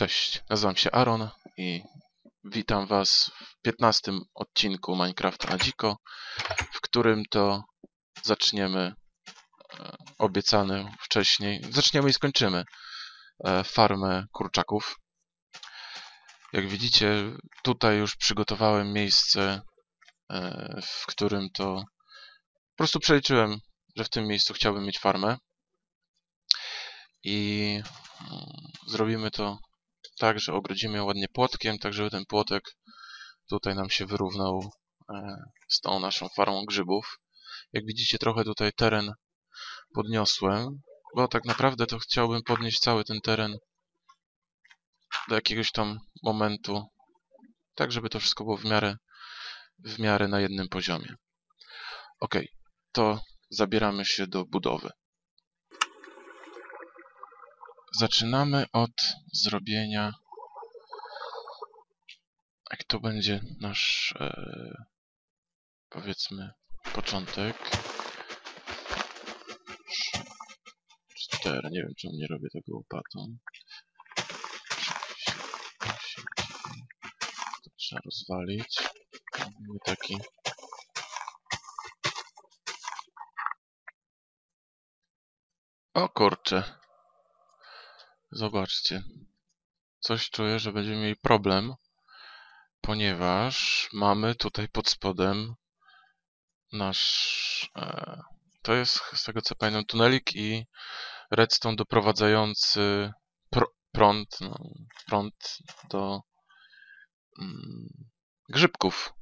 Cześć, nazywam się Aaron i witam Was w 15 odcinku Minecrafta na dziko, w którym to zaczniemy e, obiecany wcześniej, zaczniemy i skończymy e, farmę kurczaków. Jak widzicie, tutaj już przygotowałem miejsce, e, w którym to po prostu przeliczyłem, że w tym miejscu chciałbym mieć farmę i mm, zrobimy to tak, że ogrodzimy ją ładnie płotkiem, tak żeby ten płotek tutaj nam się wyrównał e, z tą naszą farmą grzybów. Jak widzicie, trochę tutaj teren podniosłem, bo tak naprawdę to chciałbym podnieść cały ten teren do jakiegoś tam momentu, tak żeby to wszystko było w miarę, w miarę na jednym poziomie. Ok, to zabieramy się do budowy. Zaczynamy od zrobienia. Jak to będzie nasz e, powiedzmy początek? 4, nie wiem czemu nie robię tego łopatą. To trzeba rozwalić. Mamy taki. O kurczę Zobaczcie. Coś czuję, że będziemy mieli problem, ponieważ mamy tutaj pod spodem nasz... E, to jest, z tego co pamiętam, tunelik i redstone doprowadzający pr prąd, no, prąd do mm, grzybków.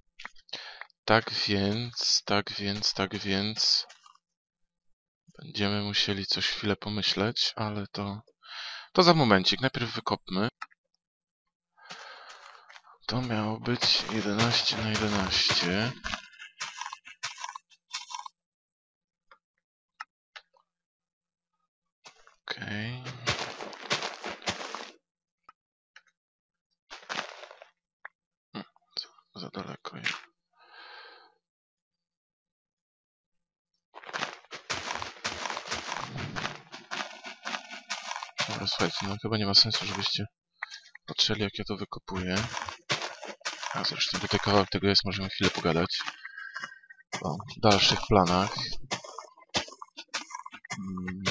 Tak więc, tak więc, tak więc... Będziemy musieli coś chwilę pomyśleć, ale to to za momencik. Najpierw wykopmy. To miało być 11 na 11. Okej. Okay. Hmm, za daleko jest. Dobra, słuchajcie, no chyba nie ma sensu, żebyście patrzyli, jak ja to wykopuję. A zresztą tutaj kawałek tego jest, możemy chwilę pogadać o dalszych planach. Hmm,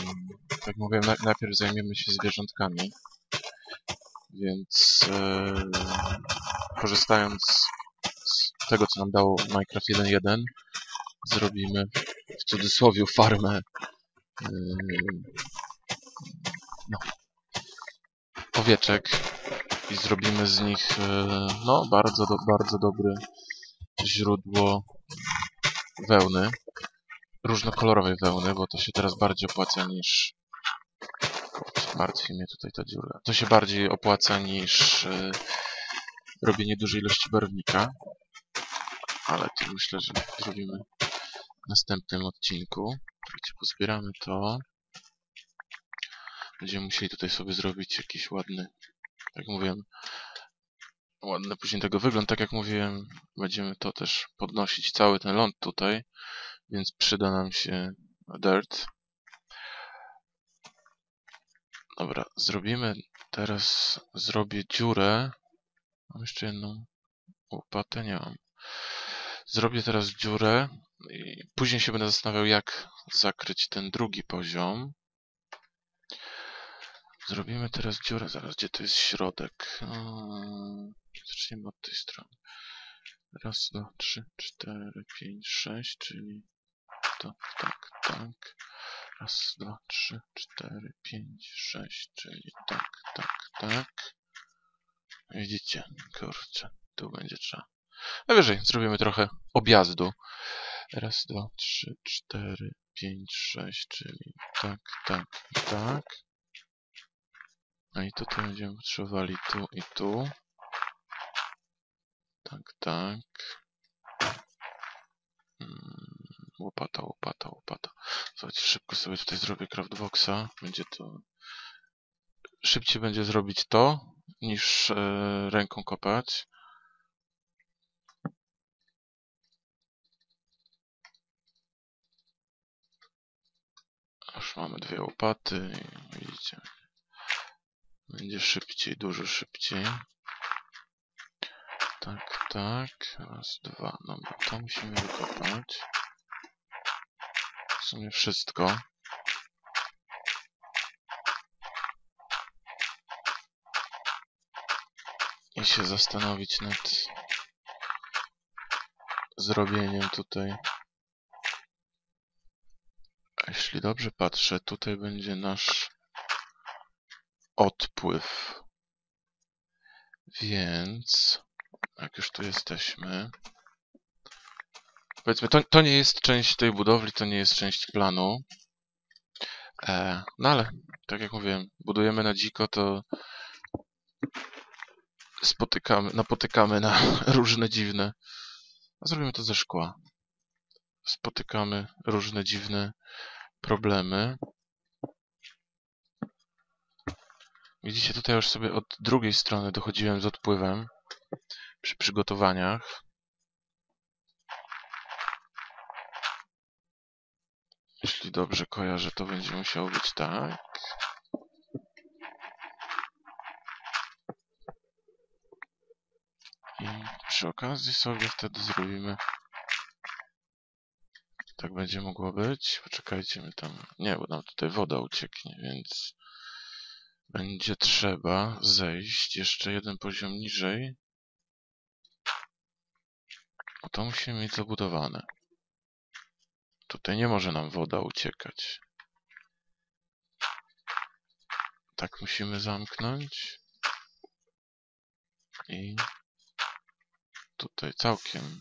tak mówiłem, najpierw zajmiemy się zwierzątkami. Więc e, korzystając z tego, co nam dało Minecraft 1.1, zrobimy w cudzysłowie farmę e, no, owieczek i zrobimy z nich e, no, bardzo, do, bardzo dobre źródło wełny. Różnokolorowej wełny, bo to się teraz bardziej opłaca niż... Martwi mnie tutaj ta dziura. To się bardziej opłaca niż e, robienie dużej ilości barwnika. Ale to myślę, że zrobimy w następnym odcinku. Pozbieramy to. Będziemy musieli tutaj sobie zrobić jakiś ładny, jak mówiłem, ładny później tego wygląd. Tak jak mówiłem, będziemy to też podnosić cały ten ląd tutaj, więc przyda nam się dirt. Dobra, zrobimy teraz, zrobię dziurę. Mam jeszcze jedną łopatę, nie mam. Zrobię teraz dziurę i później się będę zastanawiał, jak zakryć ten drugi poziom. Zrobimy teraz dziurę, zaraz, gdzie to jest środek? Zaczniemy od tej strony. Raz, dwa, trzy, cztery, pięć, sześć, czyli to, tak, tak. Raz, dwa, trzy, cztery, pięć, sześć, czyli tak, tak, tak. Widzicie, kurczę, tu będzie trzeba. Najwyżej zrobimy trochę objazdu. Raz, dwa, trzy, cztery, pięć, sześć, czyli tak, tak tak. No i tutaj będziemy potrzebowali tu i tu. Tak, tak. Hmm, łopata, łopata, łopata. Słuchajcie, szybko sobie tutaj zrobię craftboxa. Będzie to... Szybciej będzie zrobić to, niż e, ręką kopać. Już mamy dwie łopaty widzicie, Będzie szybciej, dużo szybciej. Tak, tak. Raz, dwa. Dobra, to musimy wykopać. W sumie wszystko. I się zastanowić nad zrobieniem tutaj. Jeśli dobrze patrzę, tutaj będzie nasz odpływ. Więc, jak już tu jesteśmy, powiedzmy, to, to nie jest część tej budowli, to nie jest część planu. E, no ale, tak jak mówiłem, budujemy na dziko, to spotykamy, napotykamy na różne dziwne. Zrobimy to ze szkła. Spotykamy różne dziwne problemy. Widzicie, tutaj już sobie od drugiej strony dochodziłem z odpływem przy przygotowaniach. Jeśli dobrze kojarzę, to będzie musiało być tak. I przy okazji sobie wtedy zrobimy. Tak będzie mogło być. Poczekajcie, my tam. Nie, bo nam tutaj woda ucieknie, więc będzie trzeba zejść jeszcze jeden poziom niżej. To musimy mieć zabudowane. Tutaj nie może nam woda uciekać. Tak musimy zamknąć. I tutaj całkiem.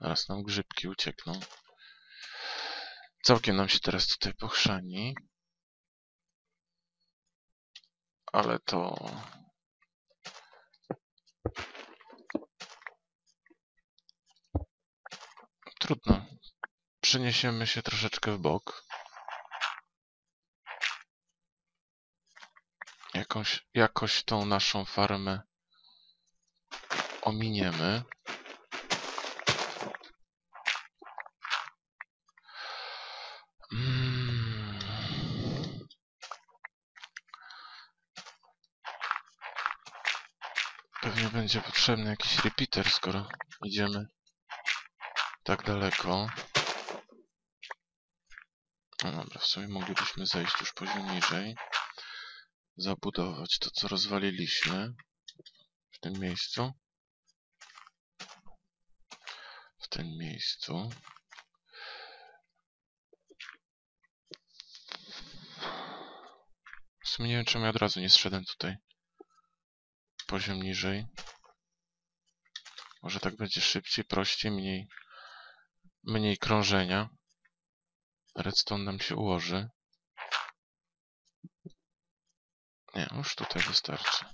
Zaraz nam grzybki uciekną. Całkiem nam się teraz tutaj pochrzani. Ale to... Trudno. Przeniesiemy się troszeczkę w bok. Jakąś, jakoś tą naszą farmę ominiemy. Mm. Pewnie będzie potrzebny jakiś repeater, skoro idziemy tak daleko. No dobra, w sumie moglibyśmy zejść już poziom niżej. Zabudować to, co rozwaliliśmy w tym miejscu. W tym miejscu. W sumie nie wiem, czemu ja od razu nie zszedłem tutaj. Poziom niżej. Może tak będzie szybciej, prościej, mniej, mniej krążenia. Redstone nam się ułoży. Nie, już tutaj wystarczy.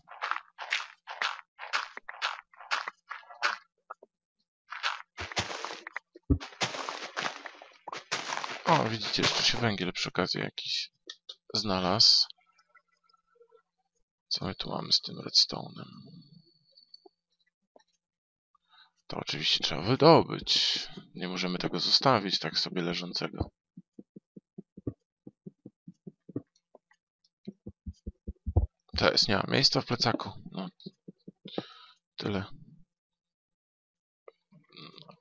O, widzicie, jeszcze się węgiel przy okazji jakiś znalazł. Co my tu mamy z tym redstone'em? To oczywiście trzeba wydobyć. Nie możemy tego zostawić tak sobie leżącego. To jest, nie ma miejsca w plecaku. No. Tyle.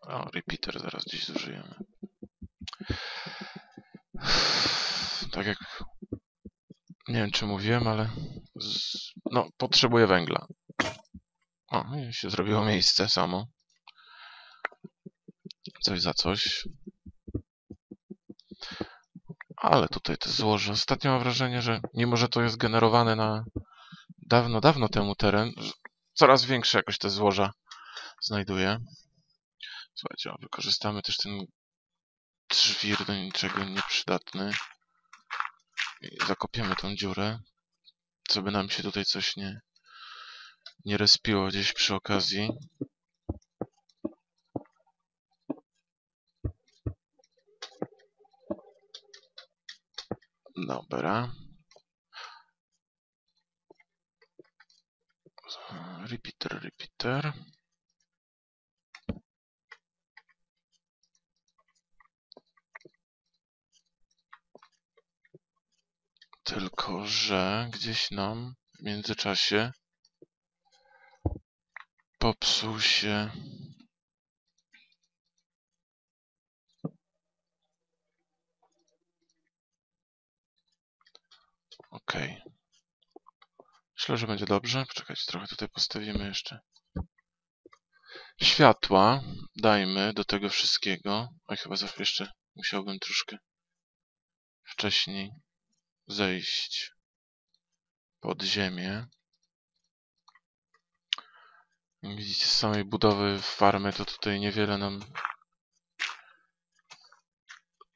O, repeater zaraz gdzieś zużyjemy. Tak jak... Nie wiem, czy mówiłem, ale... Z... No, potrzebuję węgla. O, się zrobiło miejsce samo. Coś za coś. Ale tutaj te złoże. Ostatnio mam wrażenie, że mimo, że to jest generowane na dawno, dawno temu teren, coraz większe jakoś te złoża znajduję. Słuchajcie, wykorzystamy też ten żwir do niczego nieprzydatny. I zakopiemy tą dziurę, co by nam się tutaj coś nie, nie respiło gdzieś przy okazji. Dobra. Repeater, repeater. Tylko że gdzieś nam w międzyczasie popsuł się Okej. Myślę, że będzie dobrze. Poczekajcie, trochę tutaj postawimy jeszcze. Światła dajmy do tego wszystkiego. Oj, chyba zawsze jeszcze musiałbym troszkę wcześniej zejść pod ziemię. Jak widzicie, z samej budowy farmy to tutaj niewiele nam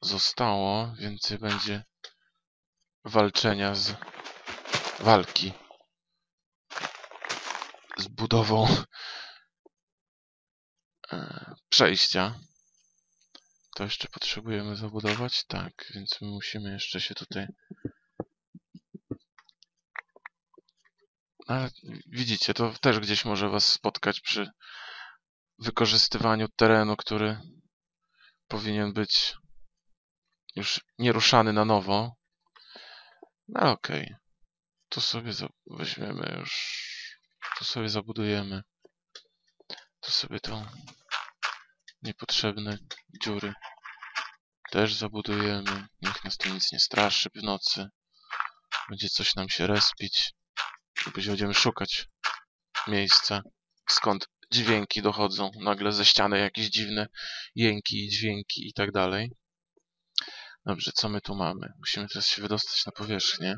zostało. Więcej będzie walczenia z walki z budową e, przejścia. To jeszcze potrzebujemy zabudować? Tak, więc my musimy jeszcze się tutaj... Ale widzicie, to też gdzieś może was spotkać przy wykorzystywaniu terenu, który powinien być już nieruszany na nowo. No okej. Okay. Tu sobie weźmiemy już... Tu sobie zabudujemy. Tu sobie tą niepotrzebne dziury też zabudujemy. Niech nas tu nic nie straszy w nocy. Będzie coś nam się respić. Będziemy szukać miejsca, skąd dźwięki dochodzą. Nagle ze ściany jakieś dziwne jęki, dźwięki i tak dalej. Dobrze, co my tu mamy? Musimy teraz się wydostać na powierzchnię.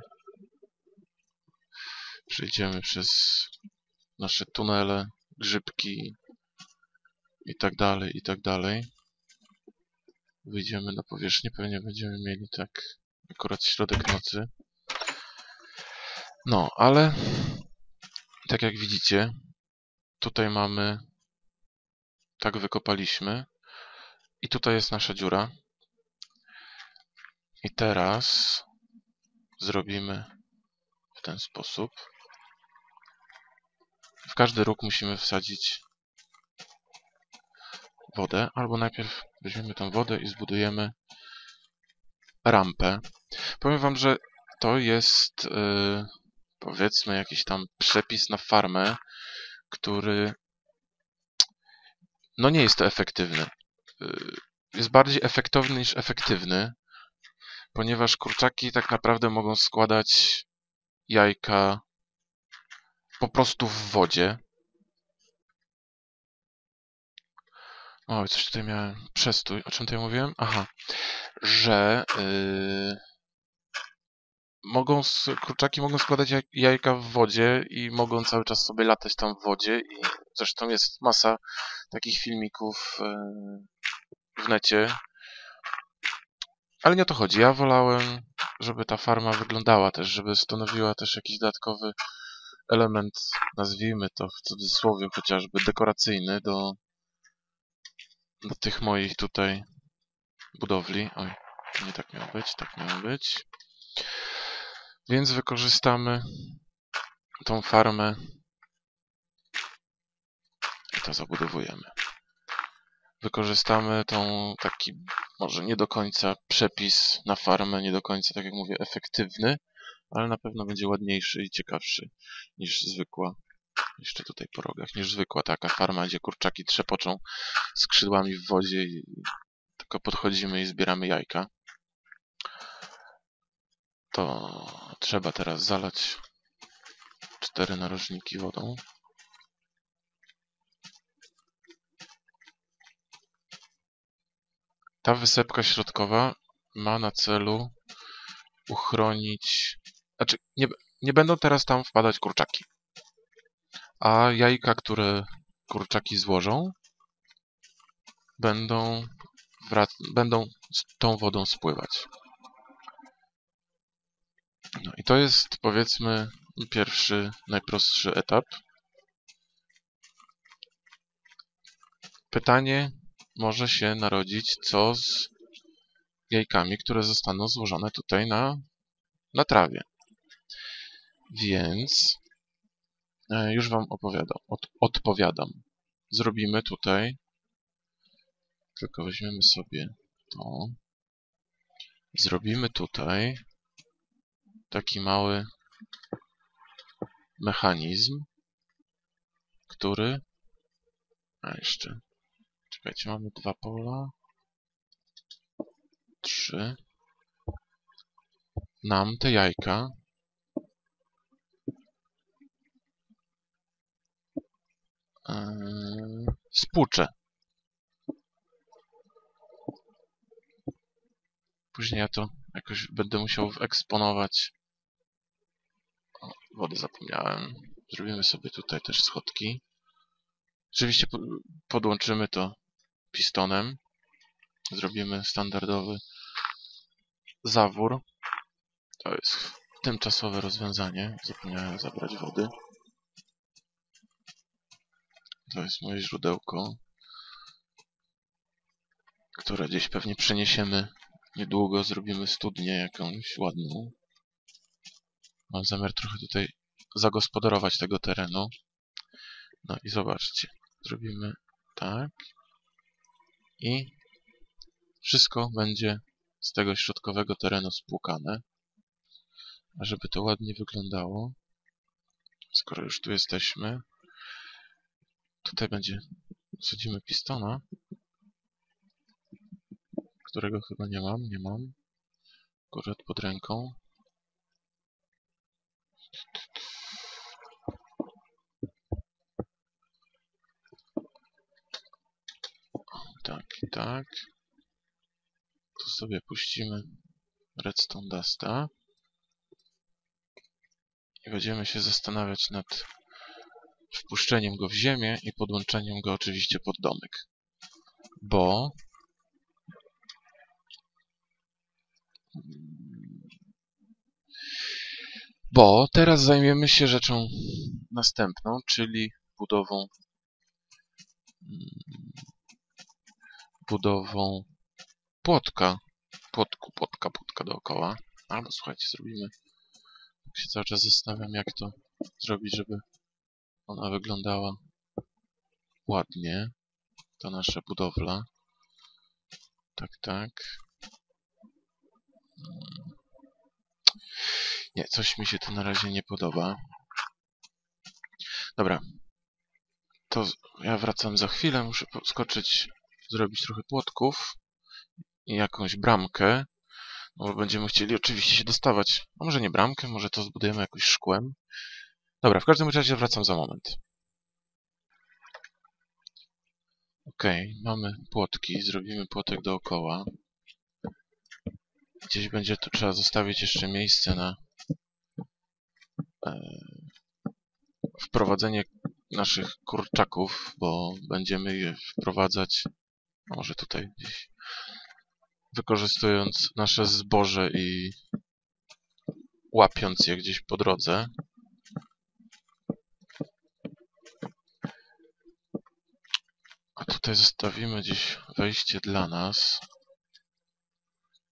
Przejdziemy przez nasze tunele, grzybki i tak dalej, i tak dalej. Wyjdziemy na powierzchnię, pewnie będziemy mieli tak akurat środek nocy. No, ale tak jak widzicie, tutaj mamy, tak wykopaliśmy i tutaj jest nasza dziura. I teraz zrobimy w ten sposób. W każdy róg musimy wsadzić wodę, albo najpierw weźmiemy tą wodę i zbudujemy rampę. Powiem wam, że to jest yy, powiedzmy jakiś tam przepis na farmę, który no nie jest to efektywny. Yy, jest bardziej efektowny niż efektywny, ponieważ kurczaki tak naprawdę mogą składać jajka po prostu w wodzie. O, coś tutaj miałem. Przestój. O czym tutaj mówiłem? Aha. Że yy, mogą, kurczaki mogą składać jajka w wodzie i mogą cały czas sobie latać tam w wodzie i zresztą jest masa takich filmików yy, w necie. Ale nie o to chodzi. Ja wolałem, żeby ta farma wyglądała też, żeby stanowiła też jakiś dodatkowy element, nazwijmy to w cudzysłowie chociażby, dekoracyjny do, do tych moich tutaj budowli. Oj, nie tak miało być, tak miało być. Więc wykorzystamy tą farmę i to zabudowujemy. Wykorzystamy tą taki, może nie do końca przepis na farmę, nie do końca, tak jak mówię, efektywny, ale na pewno będzie ładniejszy i ciekawszy niż zwykła, jeszcze tutaj po rogach, niż zwykła taka farma, gdzie kurczaki trzepoczą skrzydłami w wodzie i tylko podchodzimy i zbieramy jajka. To trzeba teraz zalać cztery narożniki wodą. Ta wysepka środkowa ma na celu uchronić znaczy, nie, nie będą teraz tam wpadać kurczaki. A jajka, które kurczaki złożą, będą, będą z tą wodą spływać. No i to jest, powiedzmy, pierwszy, najprostszy etap. Pytanie może się narodzić, co z jajkami, które zostaną złożone tutaj na, na trawie. Więc e, już wam opowiadam, od, odpowiadam. Zrobimy tutaj, tylko weźmiemy sobie to. Zrobimy tutaj taki mały mechanizm, który... A jeszcze... Czekajcie, mamy dwa pola. Trzy. Nam te jajka Eee, spłuczę. Później ja to jakoś będę musiał wyeksponować. Wody zapomniałem. Zrobimy sobie tutaj też schodki. Oczywiście po- podłączymy to pistonem. Zrobimy standardowy zawór. To jest tymczasowe rozwiązanie. Zapomniałem zabrać wody. To jest moje źródełko, które gdzieś pewnie przeniesiemy niedługo. Zrobimy studnię jakąś ładną. Mam zamiar trochę tutaj zagospodarować tego terenu. No i zobaczcie. Zrobimy tak. I wszystko będzie z tego środkowego terenu spłukane. A żeby to ładnie wyglądało, skoro już tu jesteśmy, Tutaj będzie, wsadzimy pistona, którego chyba nie mam, nie mam. Akurat pod ręką. Tak i tak. Tu sobie puścimy redstone dusta. I będziemy się zastanawiać nad wpuszczeniem go w ziemię i podłączeniem go oczywiście pod domek. Bo bo teraz zajmiemy się rzeczą następną, czyli budową budową płotka. Płotku, płotka, płotka dookoła. Albo słuchajcie, zrobimy. Tak się cały czas zastanawiam, jak to zrobić, żeby ona wyglądała ładnie. To nasza budowla. Tak, tak. Mm. Nie, coś mi się tu na razie nie podoba. Dobra. To ja wracam za chwilę. Muszę skoczyć, zrobić trochę płotków i jakąś bramkę. No będziemy chcieli oczywiście się dostawać. A może nie bramkę, może to zbudujemy jakoś szkłem. Dobra, w każdym razie wracam za moment. Ok, mamy płotki, zrobimy płotek dookoła. Gdzieś będzie tu trzeba zostawić jeszcze miejsce na e, wprowadzenie naszych kurczaków, bo będziemy je wprowadzać, może tutaj gdzieś, wykorzystując nasze zboże i łapiąc je gdzieś po drodze. A tutaj zostawimy gdzieś wejście dla nas.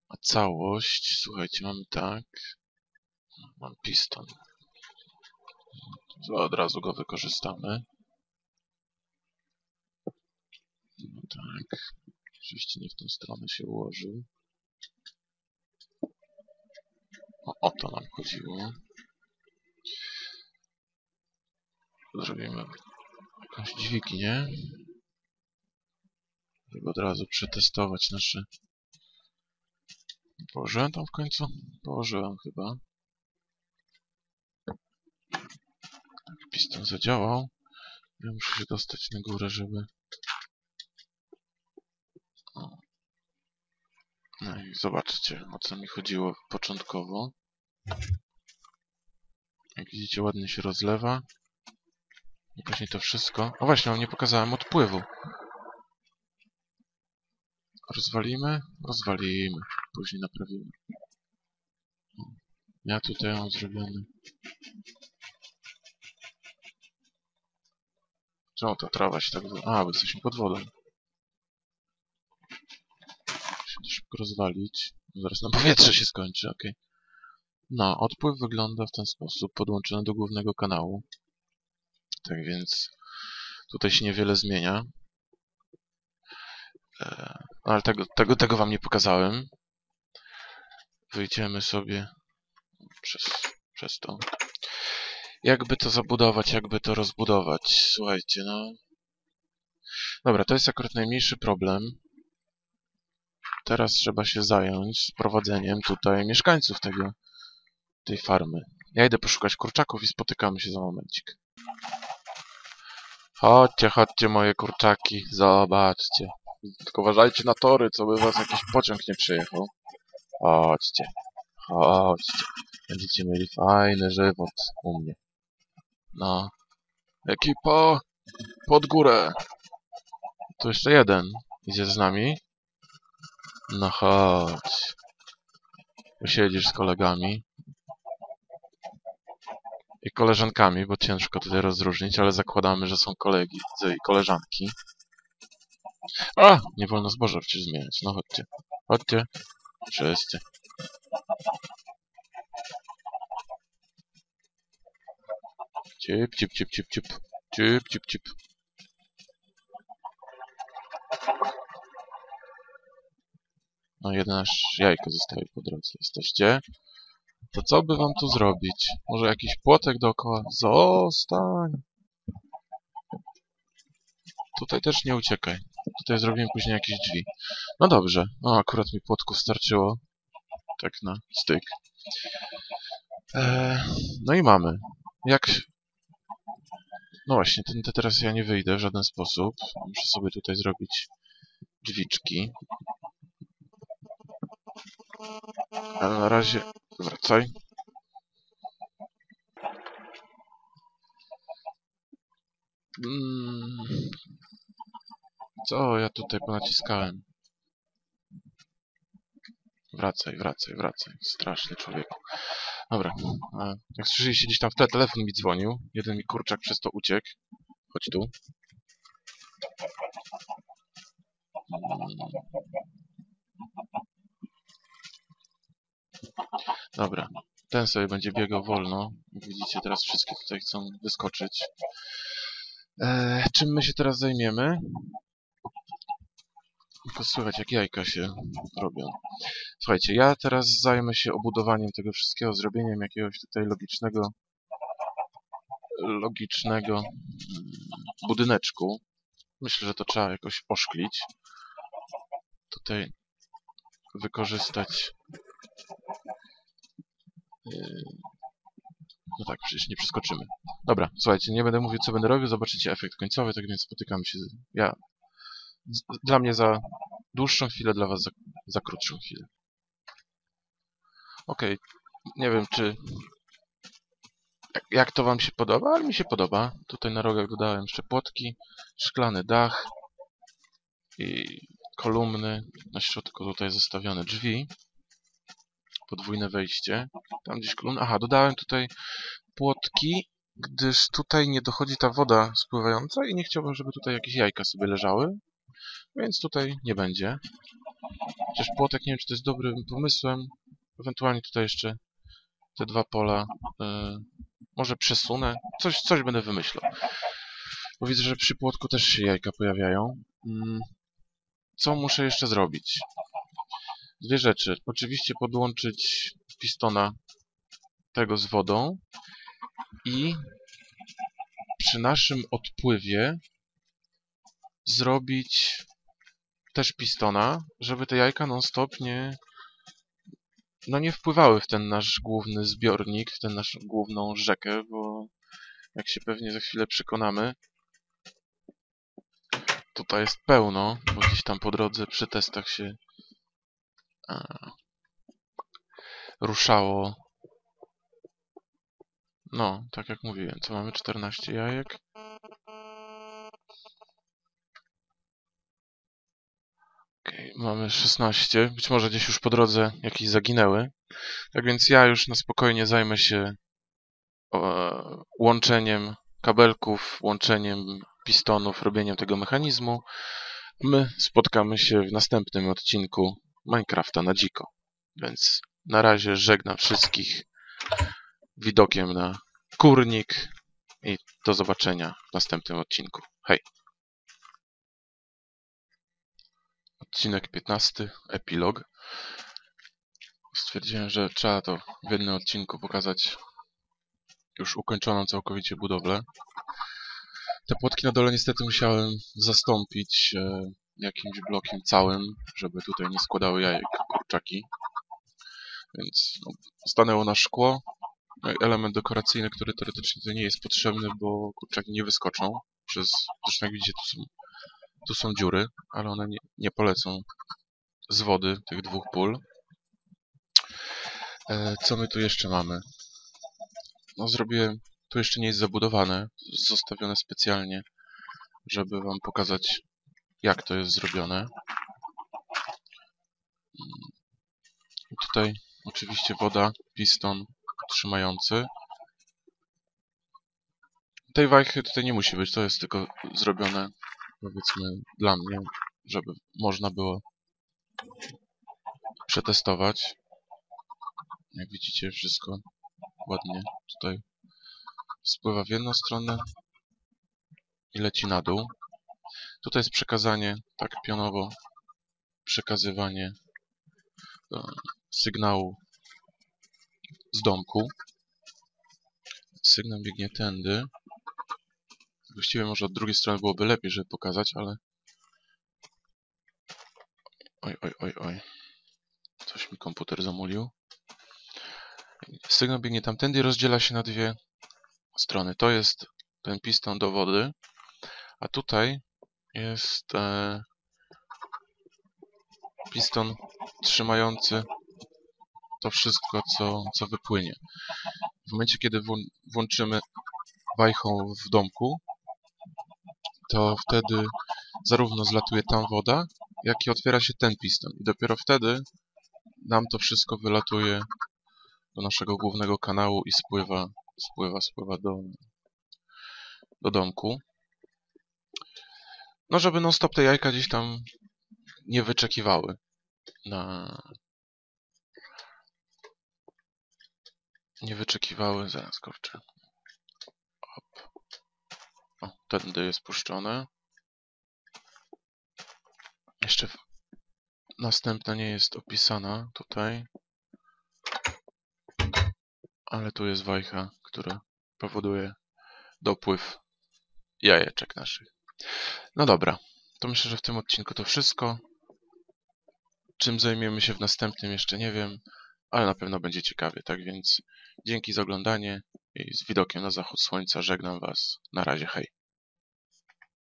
A całość, słuchajcie, mamy tak. Mam piston. To od razu go wykorzystamy. No tak. Oczywiście nie w tą stronę się ułożył. O, o to nam chodziło. Zrobimy jakąś dźwignię żeby od razu przetestować nasze... Położyłem tam w końcu? Położyłem chyba. Piston zadziałał. Ja muszę się dostać na górę, żeby... No i zobaczcie, o co mi chodziło początkowo. Jak widzicie, ładnie się rozlewa. I później to wszystko... O właśnie, wam nie pokazałem odpływu. Rozwalimy? Rozwalimy. Później naprawimy. Ja tutaj mam zrobiony. Czemu ta trawa się tak... A, bo jesteśmy pod wodą. Musimy to szybko rozwalić. Zaraz na powietrze się skończy, ok. No, odpływ wygląda w ten sposób, podłączony do głównego kanału. Tak więc tutaj się niewiele zmienia. E, ale tego, tego, tego wam nie pokazałem. Wyjdziemy sobie przez, przez to. Jakby to zabudować, jakby to rozbudować? Słuchajcie, no... Dobra, to jest akurat najmniejszy problem. Teraz trzeba się zająć prowadzeniem tutaj mieszkańców tego, tej farmy. Ja idę poszukać kurczaków i spotykamy się za momencik. Chodźcie, chodźcie moje kurczaki, zobaczcie. Tylko uważajcie na tory, co by was jakiś pociąg nie przyjechał. Chodźcie, chodźcie. Będziecie mieli fajny żywot u mnie. No. Ekipo, pod górę. Tu jeszcze jeden. Idzie z nami. No chodź. Usiedzisz z kolegami. I koleżankami, bo ciężko tutaj rozróżnić, ale zakładamy, że są kolegi i koleżanki. A! Nie wolno zboża przecież zmieniać. No chodźcie. Chodźcie. Wszyscy. Cip, cip, cip, cip, cip. Cip, cip, cip. No jeden aż jajko zostaje po drodze. Jesteście? To co by wam tu zrobić? Może jakiś płotek dookoła? Zostań! Tutaj też nie uciekaj. Tutaj zrobimy później jakieś drzwi. No dobrze. No akurat mi płotków starczyło. Tak na styk. Eee, no i mamy. Jak... No właśnie, ten, te teraz ja nie wyjdę w żaden sposób. Muszę sobie tutaj zrobić drzwiczki. Ale na razie... Wracaj. Mm. Co ja tutaj ponaciskałem? Wracaj, wracaj, wracaj. Straszny człowieku. Dobra. Jak słyszeliście gdzieś tam w tle, telefon mi dzwonił. Jeden mi kurczak przez to uciekł. Chodź tu. Dobra. Ten sobie będzie biegał wolno. Widzicie, teraz wszystkie tutaj chcą wyskoczyć. E, czym my się teraz zajmiemy? Tylko słychać, jak jajka się robią. Słuchajcie, ja teraz zajmę się obudowaniem tego wszystkiego, zrobieniem jakiegoś tutaj logicznego logicznego mm, budyneczku. Myślę, że to trzeba jakoś oszklić. Tutaj wykorzystać no tak, przecież nie przeskoczymy. Dobra, słuchajcie, nie będę mówił, co będę robił, zobaczycie efekt końcowy, tak więc spotykamy się. Ja. Dla mnie za dłuższą chwilę, dla was za, za krótszą chwilę. Okay. nie wiem, czy... Jak, jak to wam się podoba, ale mi się podoba. Tutaj na rogach dodałem jeszcze płotki, szklany dach i kolumny. Na środku tutaj zostawione drzwi podwójne wejście. Tam gdzieś kolumna. Aha, dodałem tutaj płotki, gdyż tutaj nie dochodzi ta woda spływająca i nie chciałbym, żeby tutaj jakieś jajka sobie leżały. Więc tutaj nie będzie. Chociaż płotek nie wiem, czy to jest dobrym pomysłem. Ewentualnie tutaj jeszcze te dwa pola yy, może przesunę. Coś, coś będę wymyślał. Bo widzę, że przy płotku też się jajka pojawiają. Yy. Co muszę jeszcze zrobić? Dwie rzeczy. Oczywiście podłączyć pistona tego z wodą i przy naszym odpływie zrobić też pistona, żeby te jajka non-stop nie no nie wpływały w ten nasz główny zbiornik, w tę naszą główną rzekę, bo jak się pewnie za chwilę przekonamy, tutaj jest pełno, bo gdzieś tam po drodze przy testach się ruszało. No, tak jak mówiłem, co mamy 14 jajek. Okay, mamy 16. Być może gdzieś już po drodze jakieś zaginęły. Tak więc ja już na spokojnie zajmę się e, łączeniem kabelków, łączeniem pistonów, robieniem tego mechanizmu. My spotkamy się w następnym odcinku Minecrafta na dziko. Więc na razie żegnam wszystkich widokiem na kurnik i do zobaczenia w następnym odcinku. Hej! Odcinek 15, epilog. stwierdziłem, że trzeba to w jednym odcinku pokazać już ukończoną całkowicie budowlę. Te płotki na dole niestety musiałem zastąpić e, jakimś blokiem całym, żeby tutaj nie składały jajek kurczaki. Więc no, stanęło na szkło. No element dekoracyjny, który teoretycznie tutaj nie jest potrzebny, bo kurczaki nie wyskoczą. Przez, zresztą jak widzicie, tu są, tu są dziury, ale one nie, nie polecą z wody tych dwóch pól. E, co my tu jeszcze mamy? No zrobiłem, tu jeszcze nie jest zabudowane, zostawione specjalnie, żeby wam pokazać jak to jest zrobione. Tutaj oczywiście woda, piston trzymający. Tej wajchy tutaj nie musi być, to jest tylko zrobione powiedzmy dla mnie, żeby można było przetestować. Jak widzicie wszystko ładnie tutaj spływa w jedną stronę i leci na dół. Tutaj jest przekazanie, tak pionowo, przekazywanie e, sygnału z domku. Sygnał biegnie tędy. Właściwie może od drugiej strony byłoby lepiej, żeby pokazać, ale... Oj, oj, oj, oj. Coś mi komputer zamulił. Sygnał biegnie tamtędy i rozdziela się na dwie strony. To jest ten piston do wody, a tutaj jest e, piston trzymający to wszystko, co, co wypłynie. W momencie, kiedy włączymy wajchą w domku, to wtedy zarówno zlatuje tam woda, jak i otwiera się ten piston. I dopiero wtedy nam to wszystko wylatuje do naszego głównego kanału i spływa, spływa, spływa do, do domku. No, żeby non-stop te jajka gdzieś tam nie wyczekiwały na... Nie wyczekiwały, zaraz kurczę. Hop. O, tędy jest puszczone. Jeszcze następna nie jest opisana tutaj. Ale tu jest wajcha, która powoduje dopływ jajeczek naszych. No dobra, to myślę, że w tym odcinku to wszystko. Czym zajmiemy się w następnym jeszcze nie wiem, ale na pewno będzie ciekawie. Tak więc dzięki za oglądanie i z widokiem na zachód słońca żegnam Was. Na razie, hej.